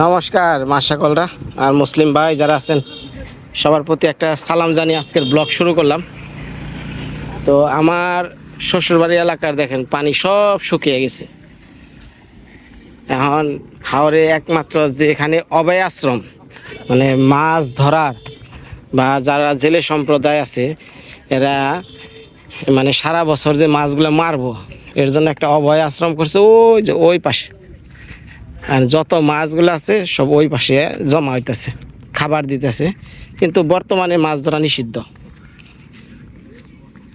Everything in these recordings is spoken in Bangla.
নমস্কার মাশাকলরা আর মুসলিম ভাই যারা আছেন, সবার প্রতি একটা সালাম জানিয়ে আজকের ব্লগ শুরু করলাম। তো আমার শ্বশুরবাড়ি এলাকার দেখেন, পানি সব শুকিয়ে গেছে। এখন হাওড়ে একমাত্র যে এখানে অভয় আশ্রম মানে মাছ ধরার বা যারা জেলে সম্প্রদায় আছে, এরা মানে সারা বছর যে মাছগুলো মারবো, এর জন্য একটা অভয় আশ্রম করছে ওই যে ওই পাশে। আর যত মাছগুলো আছে, সব ওই পাশে জমা হইতেছে, খাবার দিতেছে। কিন্তু বর্তমানে মাছ ধরা নিষিদ্ধ।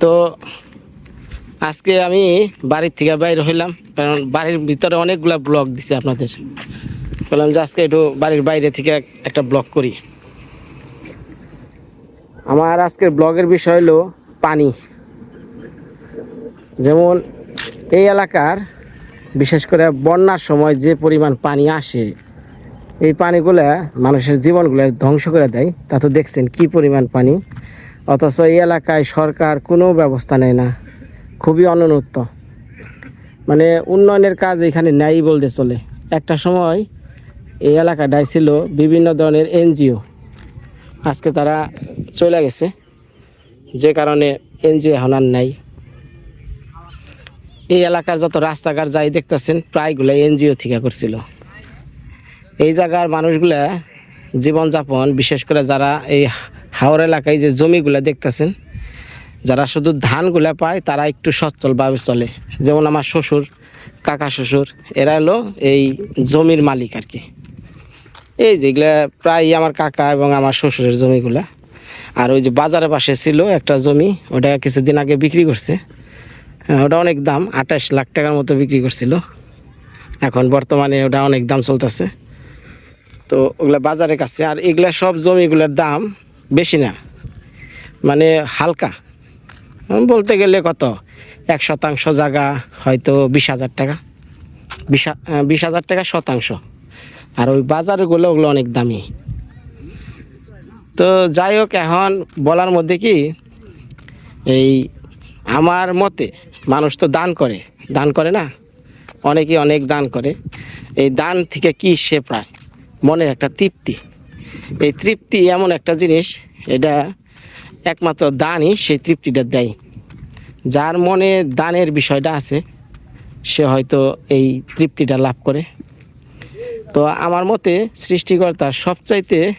তো আজকে আমি বাড়ির থেকে বাইরে হইলাম, কারণ বাড়ির ভিতরে অনেকগুলা ব্লগ দিছে আপনাদের। বললাম যে আজকে একটু বাড়ির বাইরে থেকে একটা ব্লগ করি। আমার আজকের ব্লগের বিষয় হলো পানি। যেমন এই এলাকার, বিশেষ করে বন্যার সময় যে পরিমাণ পানি আসে, এই পানিগুলো মানুষের জীবনগুলো ধ্বংস করে দেয়। তা তো দেখছেন কি পরিমাণ পানি। অথচ এই এলাকায় সরকার কোনো ব্যবস্থা নেয় না। খুবই অনুন্নত। মানে উন্নয়নের কাজ এখানে নেই বলতে চলে। একটা সময় এই এলাকাটায় ছিল বিভিন্ন ধরনের এনজিও। আজকে তারা চলে গেছে। যে কারণে এনজিও এখন আর নাই। এই এলাকার যত রাস্তাঘাট যাই দেখতেছেন প্রায়গুলো এনজিও থেকে করছিল। এই জায়গার মানুষগুলা জীবনযাপন, বিশেষ করে যারা এই হাওড় এলাকায় যে জমিগুলা দেখতেছেন, যারা শুধু ধানগুলা পায়, তারা একটু সচ্ছলভাবে চলে। যেমন আমার শ্বশুর, কাকা শ্বশুর, এরা হলো এই জমির মালিক আর কি এই যেগুলা প্রায় আমার কাকা এবং আমার শ্বশুরের জমিগুলা। আর ওই যে বাজারের পাশে ছিল একটা জমি, ওটা কিছুদিন আগে বিক্রি করছে। ওটা অনেক দাম, আঠাশ লাখ টাকার মতো বিক্রি করছিল। এখন বর্তমানে ওটা অনেক দাম চলতেছে। তো ওগুলা বাজারের কাছে, আর এগুলা সব জমিগুলোর দাম বেশি না। মানে হালকা। বলতে গেলে কত? এক শতাংশ জায়গা হয়তো বিশ হাজার টাকা। বিশ বিশ হাজার টাকা শতাংশ। আর ওই বাজারগুলো ওগুলো অনেক দামি। তো যাই হোক, এখন বলার মধ্যে কি? এই আমার মতে মানুষ তো দান করে। দান করে না? অনেকে অনেক দান করে। এই দান থেকে কি সে প্রায় মনের একটা তৃপ্তি। এই তৃপ্তি এমন একটা জিনিস, এটা একমাত্র দানই সেই তৃপ্তিটা দেয়। যার মনে দানের বিষয়টা আছে, সে হয়তো এই তৃপ্তিটা লাভ করে। তো আমার মতে সৃষ্টিকর্তার সবচাইতে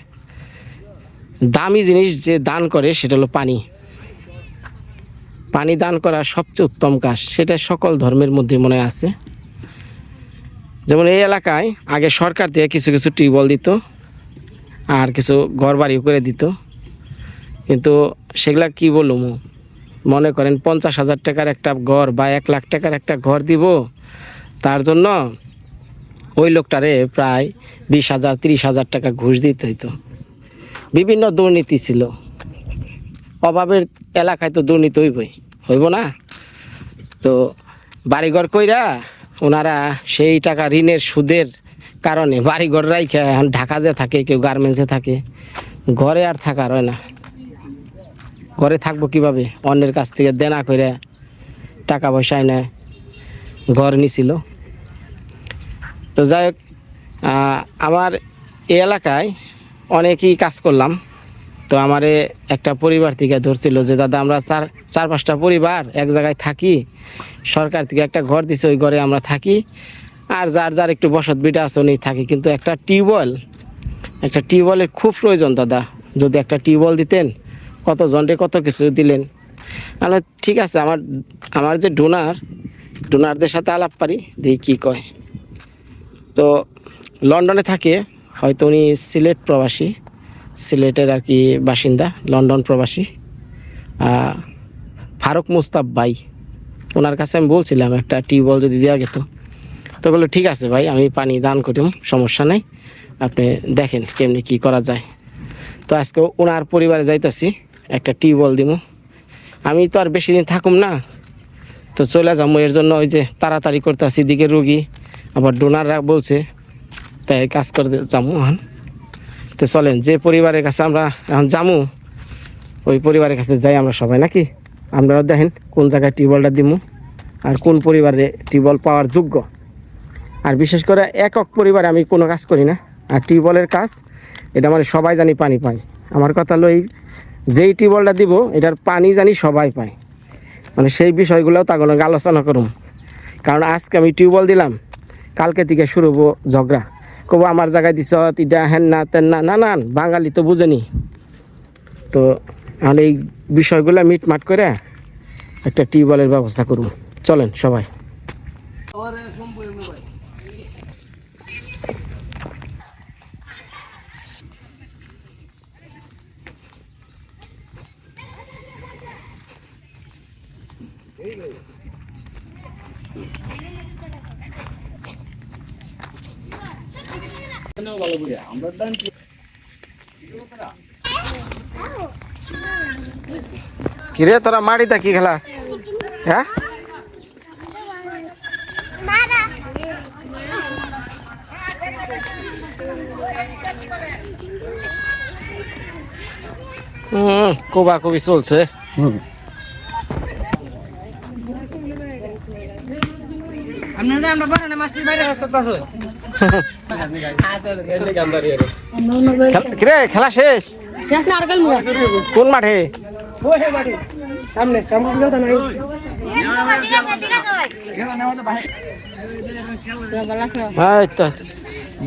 দামি জিনিস যে দান করে, সেটা হলো পানি। পানি দান করা সবচেয়ে উত্তম কাজ, সেটা সকল ধর্মের মধ্যে মনে আছে। যেমন এই এলাকায় আগে সরকার থেকে কিছু কিছু টিউবওয়েল দিত আর কিছু ঘর বাড়িও করে দিত। কিন্তু সেগুলা কি বলুম মনে করেন পঞ্চাশ হাজার টাকার একটা ঘর বা এক লাখ টাকার একটা ঘর দিব, তার জন্য ওই লোকটারে প্রায় বিশ হাজার, তিরিশ হাজার টাকা ঘুষ দিতে হইতো। বিভিন্ন দুর্নীতি ছিল। অভাবের এলাকায় তো দুর্নীতি হইবই, হইব না? তো বাড়িঘর কইরা ওনারা সেই টাকা ঋণের সুদের কারণে বাড়িঘর রাইখা এখন ঢাকা যে থাকে, কেউ গার্মেন্টসে থাকে, ঘরে আর থাকার হয় না। ঘরে থাকব কীভাবে? অন্যের কাছ থেকে দেনা করে টাকা পয়সায় নেয় ঘর নিছিল। তো যাই হোক আমার এই এলাকায় অনেকই কাজ করলাম। তো আমারে একটা পরিবার থেকে ধরছিল যে, দাদা, আমরা চার চার পাঁচটা পরিবার এক জায়গায় থাকি। সরকার থেকে একটা ঘর দিছে, ওই ঘরে আমরা থাকি। আর যার যার একটু বসত বিটা আছে উনি থাকি। কিন্তু একটা টিউবওয়েল, একটা টিউবওয়েলের খুব প্রয়োজন, দাদা। যদি একটা টিউবওয়েল দিতেন কত জনরে কত কিছু দিলেন? আমি ঠিক আছে, আমার আমার যে ডোনার, ডোনারদের সাথে আলাপ পারি, দেখি কী কয়। তো লন্ডনে থাকে, হয়তো উনি সিলেট প্রবাসী। সিলেটের আর কি বাসিন্দা, লন্ডন প্রবাসী। ফারুক মুস্তাব ভাই, ওনার কাছে আমি বলছিলাম, একটা টিউবওয়েল যদি দেওয়া যেত। তো বলল, ঠিক আছে ভাই, আমি পানি দান করিম, সমস্যা নেই। আপনি দেখেন কেমনি কি করা যায়। তো আজকে ওনার পরিবারে যাইতাছি, একটা টিউবওয়েল দিব আমি তো আর বেশি দিন থাকুম না। তো চলে যাব এর জন্য ওই যে তাড়াতাড়ি করতেছি দিকে রুগী, আবার ডোনাররা বলছে, তাই কাজ করতে যাব তো চলেন, যে পরিবারের কাছে আমরা এখন যামু, ওই পরিবারের কাছে যাই আমরা সবাই, নাকি? আপনারাও দেখেন কোন জায়গায় টিউবওয়েলটা দিমু আর কোন পরিবারে টিউবওয়েল পাওয়ার যোগ্য। আর বিশেষ করে একক পরিবারে আমি কোনো কাজ করি না। আর টিউবওয়েলের কাজ, এটা মানে সবাই জানি পানি পায়। আমার কথা হলো এই, যেই টিউবওয়েলটা দিব, এটার পানি জানি সবাই পায়। মানে সেই বিষয়গুলোও তাগুলো আলোচনা করুন কারণ আজকে আমি টিউবওয়েল দিলাম, কালকে থেকে শুরু হব ঝগড়া। কব আমার জায়গায় দিছ ইটা হেন না তেন না না না বাঙালি তো বুঝেনি তো আমি এই বিষয়গুলো মিটমাট করে একটা টিউবওয়েলের ব্যবস্থা করুন। চলেন সবাই। কিরে তোরা মাটিতে কি খেলাস? হ্যাঁ? হুম কোবা কবি চলছে আপনাদের আমরা বানানো মাছটির বাইরে করতে পারো খেল- কিরে খেলা শেষ? শেষ নারকেল মুড়া কোন মাঠে? সামনে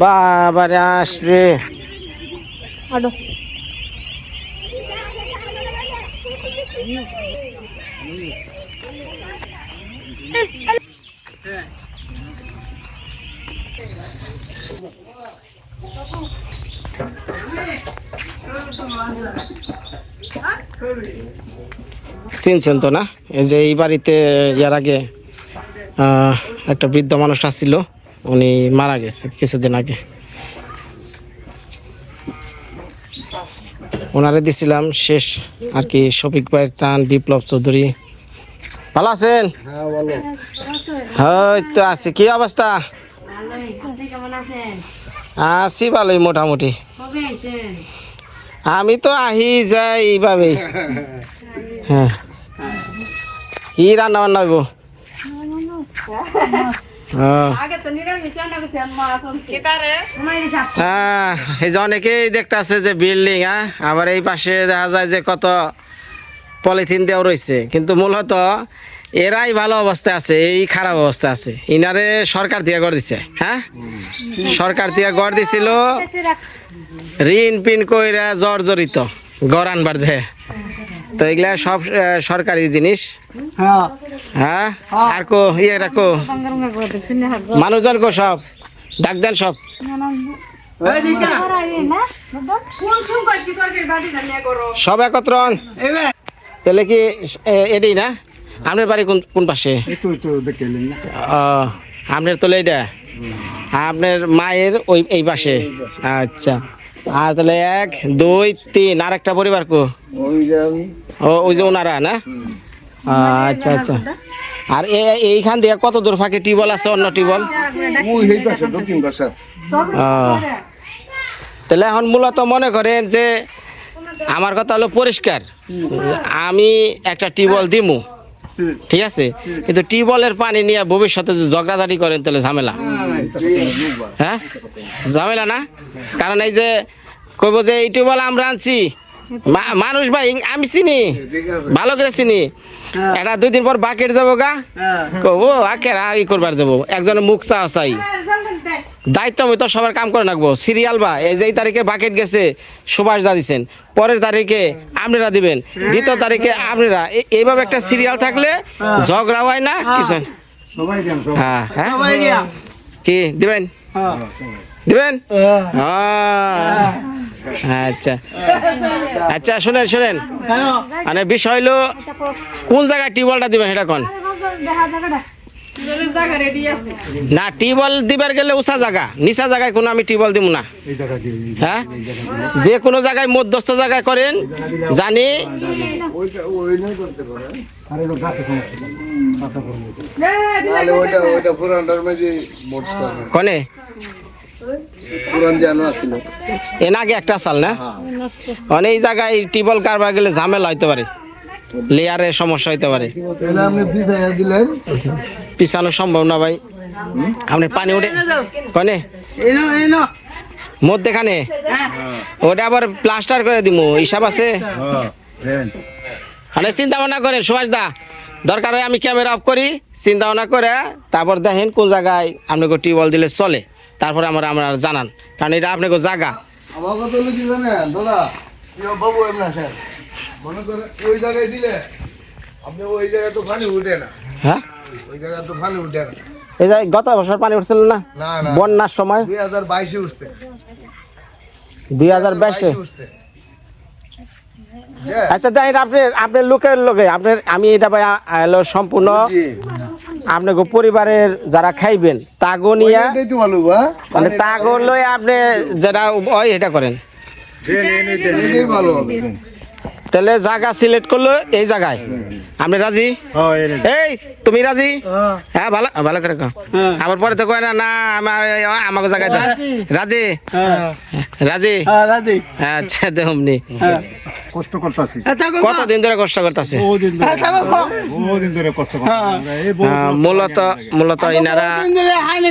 বাবারে আসরে আডো চিনছেন তো না? এই যে এই বাড়িতে ইয়ার আগে একটা বৃদ্ধ মানুষ আসছিল উনি মারা গেছে কিছুদিন আগে। ওনারে দিছিলাম শেষ আর কি শফিক ভাইয়ের চান বিপ্লব চৌধুরী। ভালো আছেন? হ্যাঁ তো আছি। কি অবস্থা? আছি ভালোই মোটামুটি। আমি তো আহি যাই এইভাবেই। হ্যাঁ। কি রান্না বান্না হইব? হ্যাঁ। হ্যাঁ, এই যে যে বিল্ডিং হ্যাঁ? আবার এই পাশে দেখা যায় যে কত পলিথিন দেওয়া রয়েছে। কিন্তু মূলত এরাই ভালো অবস্থায় আছে এই খারাপ অবস্থা আছে। ইনারে সরকার দিয়ে গড় দিচ্ছে হ্যাঁ? সরকার দিয়ে গড় দিছিল ঋণ পিন কইরা জর্জরিত আনবার যে তো এগুলা সব সরকারি জিনিস? হ্যাঁ। হ্যাঁ? আর কো ইয়ে রাখো মানুষজন কো সব? ডাক দেন সব। সব একত্রন তাহলে কি এটাই না? আপনার বাড়ি কোন কোন পাশে? আপনার তো এইটা আপনার মায়ের ওই এই পাশে। আচ্ছা। আর তাহলে এক দুই তিন আর একটা পরিবার কো? ও ওই যে ওনারা না? আচ্ছা আচ্ছা। আর এইখান দিয়ে কত দূর ফাঁকে টিউবওয়েল আছে অন্য টিউবওয়েল। তাহলে এখন মূলত মনে করেন যে আমার কথা হলো পরিষ্কার। আমি একটা টিউবওয়েল দিমু ঠিক আছে? কিন্তু টিউবওয়েলের পানি নিয়ে ভবিষ্যতে যে ঝগড়াঝাটি করেন তাহলে ঝামেলা। হ্যাঁ? ঝামেলা না? কারণ এই যে কইব যে এই টিউবওয়েল আমরা আনছি। মা- মানুষ ভাই আমি চিনি। ভালো করে চিনি। এটা দুই দিন পর বাকেট যাব গা। কব আকেরা ই করবার যাব। একজনের মুখ চা চাই। দায়িত্ব আমি তো সবার কাম করে রাখব সিরিয়াল বা এই যে এই তারিখে বাকেট গেছে সুভাষ দা দিছেন। পরের তারিখে আপনারা দিবেন। দ্বিতীয় তারিখে আপনারা এইভাবে একটা সিরিয়াল থাকলে ঝগড়া হয় না কিছু সবাই দিন সবাই। হ্যাঁ হ্যাঁ। কি দিবেন? দিবেন? আহ, আচ্ছা। আচ্ছা শুনেন শুনেন। মানে বিষয় হলো কোন জায়গায় টিউবওয়েলটা দিবেন সেটা কোন? না টিউবওয়েল দিবার গেলে উঁচা জায়গা নিচা জায়গায় কোনো আমি টিউবওয়েল দিব না। হ্যাঁ? যে কোনো জায়গায় মধ্যস্থ জায়গায় করেন জানি কোন? এর আগে একটা সাল না? অনেক জায়গায় টিউবওয়েল কারবার গেলে ঝামেলা হইতে পারে। লেয়ারে সমস্যা হইতে পারে। পিছানো সম্ভব না ভাই। আপনি পানি উঠে কনে? মধ্যেখানে? ওটা আবার প্লাস্টার করে দিমু হিসাব আছে? মানে চিন্তা ভাবনা করেন সুভাষ দা দরকার হয় আমি ক্যামেরা অফ করি চিন্তা ভাবনা করে তারপর দেখেন কোন জায়গায় আপনাকে টিউবওয়েল দিলে চলে। তারপরে আমার আমরা জানান। কারণ এটা আপনাকে জায়গা আমার কথা হলো কি জানেন দাদা বাবু এমন আসেন। মনে করেন ওই জায়গায় দিলে আপনি ওই জায়গায় তো পানি উঠে না। হ্যাঁ? ওই জায়গায় তো পানি উঠে না। এই যে গত বছর পানি উঠছিল না? বন্যার সময়? দুই হাজার বাইশে উঠছে। দুই হাজার বাইশে? উঠছে। আচ্ছা তাই আপনি আপনার লোকের লোকে আপনার আমি এটা ভাই সম্পূর্ণ। আপনাকে পরিবারের যারা খাইবেন তাগো নিয়ে মানে তাগো লই আপনি যেটা ওই এটা করেন। তাহলে জায়গা সিলেক্ট করল এই জায়গায়। আপনি রাজি? এই তুমি রাজি? হ্যাঁ। ভালো ভালো করে কও। আবার পরে তো কয় না না আমার আমাকে জায়গায় দাও। রাজি। রাজি? হ্যাঁ। রাজি? আচ্ছা দেখুন কষ্ট করতেছি। কতদিন ধরে কষ্ট করতেছে? আচ্ছা মূলত মূলত ইনারা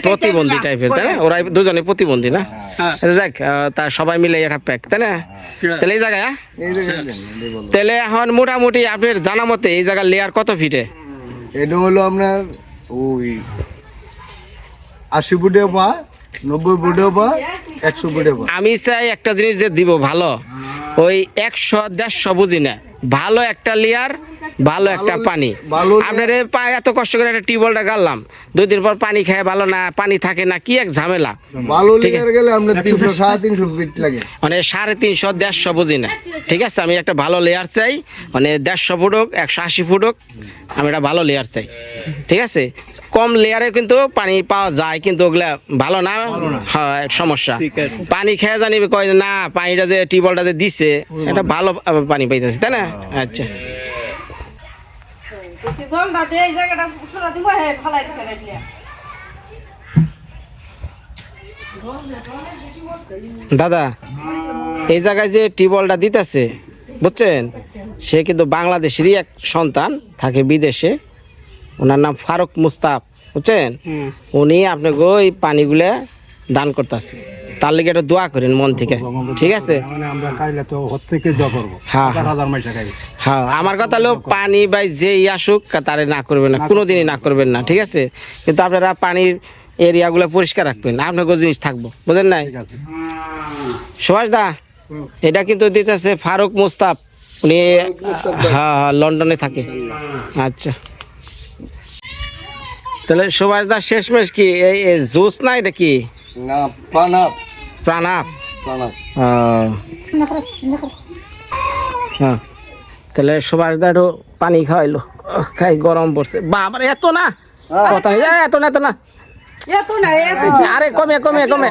প্রতিবন্ধী টাইপের তাই না? ওরা দুজনে প্রতিবন্ধী না? আচ্ছা, যাক তা সবাই মিলে একটা প্যাক তাই না? তাহলে এই জায়গায় হ্যাঁ? তাহলে এখন মোটামুটি আপনার জানা মতে এই জায়গার লেয়ার কত ফিটে এটা হলো আপনার ওই আশি ফুটে বা নব্বই ফুটে পা, একশো ফুটে পা। আমি চাই একটা জিনিস যে দিব ভালো। ওই একশো, দেড়শো বুঝি না। ভালো একটা লেয়ার ভালো একটা পানি। আপনার এত কষ্ট করে একটা টিউবওয়েলটা গাড়লাম দুই দিন পর পানি খায় ভালো না পানি থাকে না কি এক ঝামেলা। ভালো ঠিক গেলে আপনার তিনশো সাড়ে তিনশো ফিট লাগে। মানে সাড়ে তিনশো দেড়শো বুঝি না। ঠিক আছে আমি একটা ভালো লেয়ার চাই মানে দেড়শো ফুট হোক একশো আশি ফুট হোক আমি একটা ভালো লেয়ার চাই। ঠিক আছে? কম লেয়ারে কিন্তু পানি পাওয়া যায় কিন্তু ওগুলা ভালো না হয় সমস্যা। পানি খেয়ে জানি কয় না পানিটা যে টিউবওয়েলটা যে দিছে এটা ভালো পানি পাইতেছে তাই না? আচ্ছা। রেখে দাদা এই জায়গায় যে টিউবওয়েলটা দিতেছে বুঝছেন? সে কিন্তু বাংলাদেশেরই এক সন্তান থাকে বিদেশে। ওনার নাম ফারুক মুস্তাফ বুঝছেন? উনি আপনাকে ওই পানিগুলা দান করতেছে। তার লিগে একটা দোয়া করেন মন থেকে। ঠিক আছে? হ্যাঁ, খাই হ্যাঁ আমার কথা হলো পানি বাই যেই আসুক তারে না করবেন না কোনোদিনই না করবেন না ঠিক আছে? কিন্তু আপনারা পানির এরিয়াগুলো পরিষ্কার রাখবেন আপনাকে জিনিস থাকব বুঝলেন নাই? সুভাষ দা এটা কিন্তু দিতেছে ফারুক মুস্তাফ উনি হ্যাঁ হ্যাঁ লন্ডনে থাকে। আচ্ছা। তাহলে সুভাষ দা শেষমেশ কি এই জুস না এটা কি? না প্রাণাপ প্রাণাপ প্রাণাপ হ্যাঁ তাহলে সুভাষ দা একটু পানি খাওয়াইলো। খাই গরম পড়ছে। বাবার এত না? কথা নেই, এ, এত না এত না। এত না আরে কমে কমে কমে।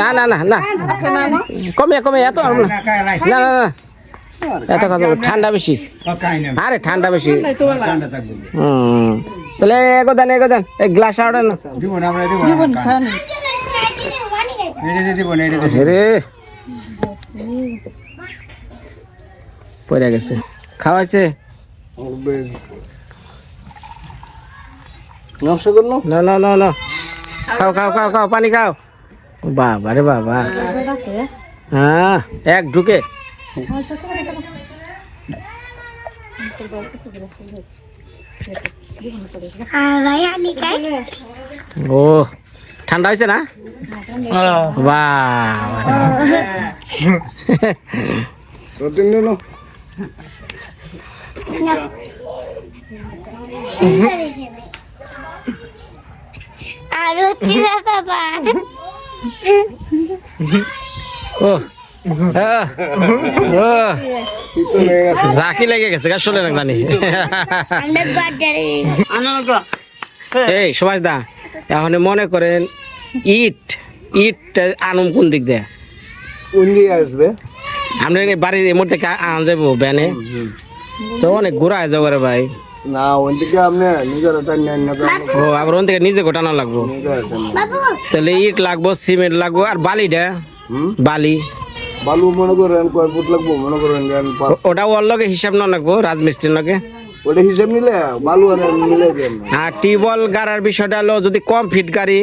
না না না না। কমে কমে এত না। না না না। এত কথা ঠান্ডা বেশি। আরে ঠান্ডা বেশি। হুম। তাহলে এগো দেন এগো দেন। এক গ্লাস আউট না দিব না আমরা দিব এটা দিব না এটা দিব রে পড়ে গেছে। খাওয়াইছে? না না না না। খাও খাও খাও খাও পানি খাও। বাবা রে বাবা। হ্যাঁ এক ঢুকে। ও। ঠান্ডা হয়েছে না? হয়ে। গেছে জাকি লেগে গেছে গা শোনে না জানি এই সুভাষ দা এখন মনে করেন ইট ইট আনুম কোন দিক দিয়ে? কোন দিয়ে আসবে? আমরা এই বাড়ির এই মুহূর্তে আন যাব ব্যানে। তো অনেক ঘোরা যাব রে ভাই। না ওই দিকে আপনি নিজের ও আবার ওন থেকে নিজে গোটানো লাগবো। নিজের তাহলে ইট লাগবো সিমেন্ট লাগবো আর বালিটা? বালি। বালু মনে করেন কয় ফুট লাগবো? মনে করেন ওটা ওর লগে হিসাব না রাখব রাজমিস্ত্রির লগে? ওটা হিসাব নিলে বালু আর মিলে দেন আর টিউবওয়েল গাড়ার বিষয়টা হলো যদি কম ফিট গাড়ি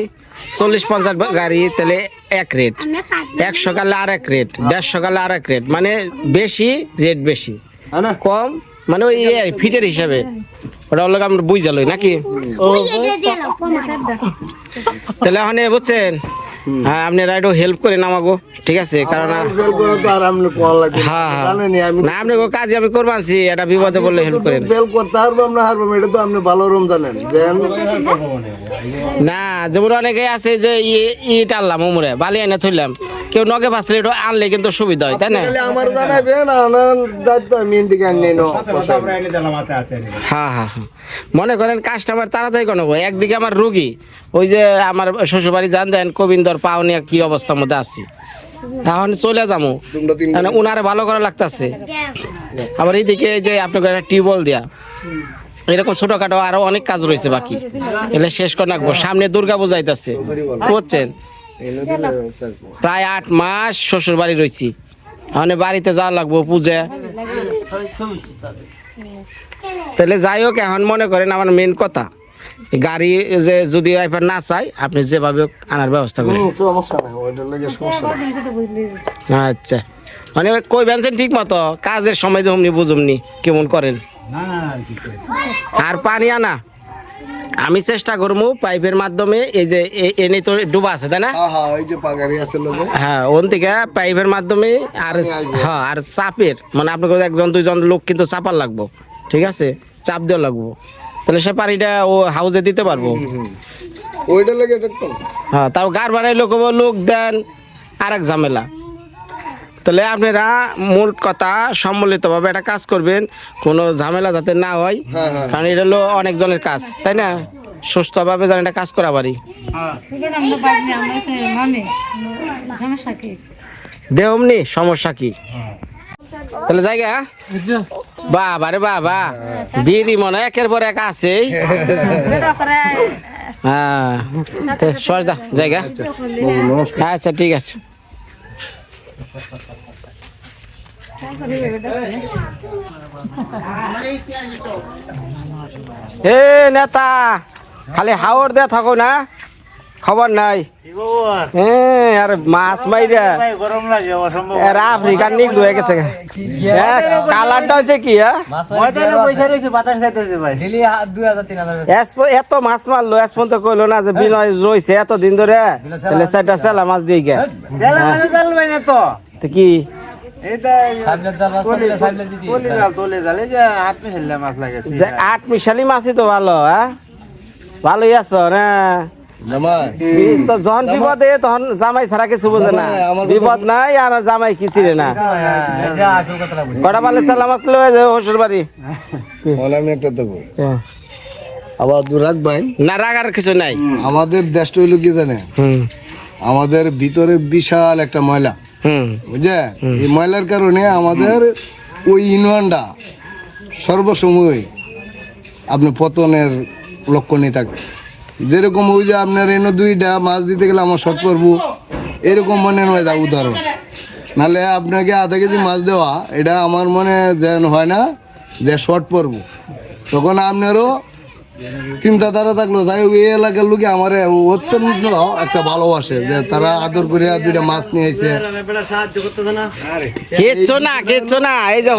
চল্লিশ পঞ্চাশ গাড়ি তাহলে এক রেট এক সকালে একশো কালে আর এক রেট দেড়শো সকালে আর এক রেট মানে বেশি রেট বেশি। হ্যাঁ না? কম মানে ওই ইয়ে ফিটের হিসাবে। ওটা হলো আমরা বুঝালই নাকি? তাহলে এখন বুঝছেন? হ্যাঁ আপনি রাইডও হেল্প করেন আমাগো ঠিক আছে? কারণ হ্যাঁ হ্যাঁ। না আপনি কাজে আমি করবানছি এটা বিপদে বললে হেল্প করেন। করতে হারবাম না হারবাম এটা তো আপনি ভালো রুম জানেন। না যেমন অনেকে আছে যে ই- ইট আনলাম উমরে বালি এনে থইলাম। কেউ নগে ফাসলে এটা আনলে কিন্তু সুবিধা হয় তাই না? তাহলে আমার জানাবেন হ্যাঁ হ্যাঁ হ্যাঁ মনে করেন কাস্টমার তাড়াতাড়ি কোনো একদিকে আমার রুগী ওই যে আমার শ্বশুরবাড়ি জান দেন কবিন্দর পাওনিয়া কি অবস্থার মধ্যে আছি। এখন চলে যাব। মানে উনারে ভালো করা লাগতেছে। আবার এইদিকে এই যে আপনাকে একটা টিউবওয়েল দেয়া। এরকম ছোটখাটো আরও অনেক কাজ রয়েছে বাকি। এগুলো শেষ করে রাখব। সামনে দুর্গা পূজাইতেছে বুঝছেন? প্রায় আট মাস শ্বশুর বাড়ি রয়েছি এখন বাড়িতে যাওয়া লাগবো পূজা। তাহলে যাই হোক এখন মনে করেন আমার মেন কথা। গাড়ি যে যদি এবার না চাই আপনি যেভাবে হোক আনার ব্যবস্থা করেন। নাই আচ্ছা মানে কই বেনছেন ঠিক মতো? কাজের সময় তো অমনি বুঝুমনি কেমন করেন। আর পানি আনা? আমি চেষ্টা করব পাইপের মাধ্যমে এই যে এনে তো ডুবা আছে তাই না? হ্যাঁ হ্যাঁ লোকে হ্যাঁ ওন থেকে পাইপের মাধ্যমে আর হ্যাঁ আর চাপের মানে আপনাকে একজন দুইজন লোক কিন্তু চাপার লাগবো ঠিক আছে? চাপ দেওয়া লাগবো। তাহলে সে পানিটা ও হাউজে দিতে পারব। ওইটার লেগে হ্যাঁ তাও গার বাড়াই লোক লোক দেন আর এক ঝামেলা। তাহলে আপনারা মূল কথা সম্মিলিতভাবে একটা কাজ করবেন কোনো ঝামেলা যাতে না হয় হ্যাঁ হ্যাঁ। কারণ এটা হলো অনেকজনের কাজ তাই না? সুস্থভাবে যেন এটা কাজ করা পারি। কি দেহমনি সমস্যা কি? তাহলে জায়গা বাবা রে বাবা বিড়ি মনে একের পর এক আছে হ্যাঁ সরদা জায়গা আচ্ছা ঠিক আছে। এ নেতা খালি হাওড় দিয়ে থাকো না খবর নাই। হ্যাঁ আর মাছ মাইরা গরম লাগে অসম্ভব এরা আফ্রিকার নিক হয়ে গেছে। হ্যাঁ, কালারটা হচ্ছে কি হ্যাঁ এত মাছ মারলো এস পর্যন্ত কইলো না যে বিনয় রয়েছে এত দিন ধরে। চারটা সেলা মাছ দিয়ে গে তো কি? আট মিশালি মাছই তো ভালো হ্যাঁ ভালোই আছো না? তো যখন বিপদে তখন জামাই ছাড়া কিছু বোঝে না। বিপদ নাই আর জামাই কি চিনে না কটা পালে মাছ লয়ে যাবে বাড়ি? আমি একটা দেবো। হ্যাঁ। আবার দু রাখবেন না রাগার কিছু নাই। আমাদের দেশটা হইল কি জানে? হুম। আমাদের ভিতরে বিশাল একটা ময়লা। বুঝলে? এই ময়লার কারণে আমাদের ওই ইউনিয়নটা সর্বসময় আপনি পতনের লক্ষণই থাকে। যেরকম ওই যে আপনার এনে দুইটা মাছ দিতে গেলে আমার শর্ট পড়ব এরকম মনে হয় যা উদাহরণ। নাহলে আপনাকে আধা কেজি মাছ দেওয়া এটা আমার মনে যেন হয় না যে শর্ট পড়ব তখন আপনারও চিন্তাধারা থাকল তাই ওই এলাকার লোকে আমার অত্যন্ত একটা ভালোবাসে যে তারা আদর করে দুইটা মাছ নিয়ে কিচ্ছু না কিচ্ছু না এই যে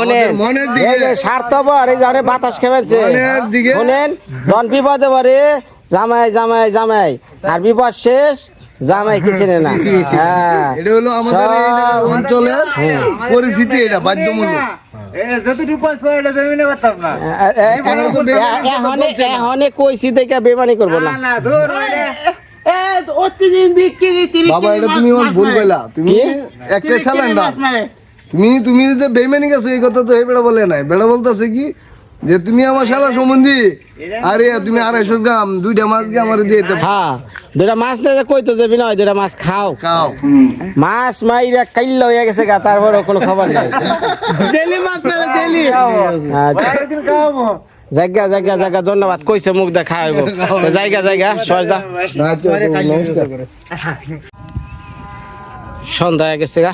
মনের দিকে- স্বার্থপর এই যে অনেক বাতাস খেয়েছে। মনের দিকে- শুনেন জন বিপদে পরে জামাই জামাই জামাই। আর বিপদ শেষ জামাই কি চিনে না। হ্যাঁ। এটা হলো আমাদের অঞ্চলের পরিস্থিতি এটা বাধ্যমূলক। বেমিনে করতাম না এখনে কইছি দেখে বেমানি করব না। না বাবা এটা তুমি আমার ভুল কইলা। তুমি একটা তুমি তুমি যে বেমানি গেছো এই কথা তো এই বেড়া বলে নাই। বেড়া বলতেছে কি যে তুমি আমার শালা সম্বন্ধী? আরে তুমি আড়াইশো গ্রাম দুইটা মাছ দিয়ে আমার দিয়ে হ্যাঁ দুটা মাছ নিয়ে কইতো যে বিনয় দুটা মাছ খাও। খাও। মাছ মাইরা কাইল্লা হয়ে গেছে গা তারপর কোনো খবর নাই। ডেলি মাছ মেরে ডেলি। একদিন খাওয়াবো জায়গা জায়গা জায়গা ধন্যবাদ। কইছে মুখ দেখা হইব। জায়গা জায়গা সরজা আচ্ছা, সন্ধ্যা হয়ে গেছে গা।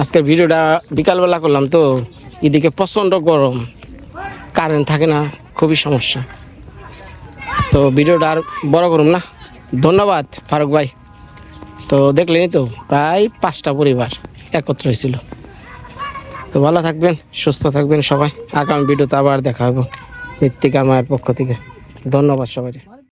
আজকের ভিডিওটা বিকালবেলা করলাম তো এদিকে প্রচণ্ড গরম। কারেন্ট থাকে না, খুবই সমস্যা। তো ভিডিওটা আর বড় করুন না। ধন্যবাদ, ফারুক ভাই। তো দেখলেনই তো, প্রায় পাঁচটা পরিবার একত্র হয়েছিল। তো ভালো থাকবেন, সুস্থ থাকবেন সবাই। আগামী ভিডিওতে আবার দেখা হবে। মৃত্তিকা মায়ের পক্ষ থেকে। ধন্যবাদ সবাই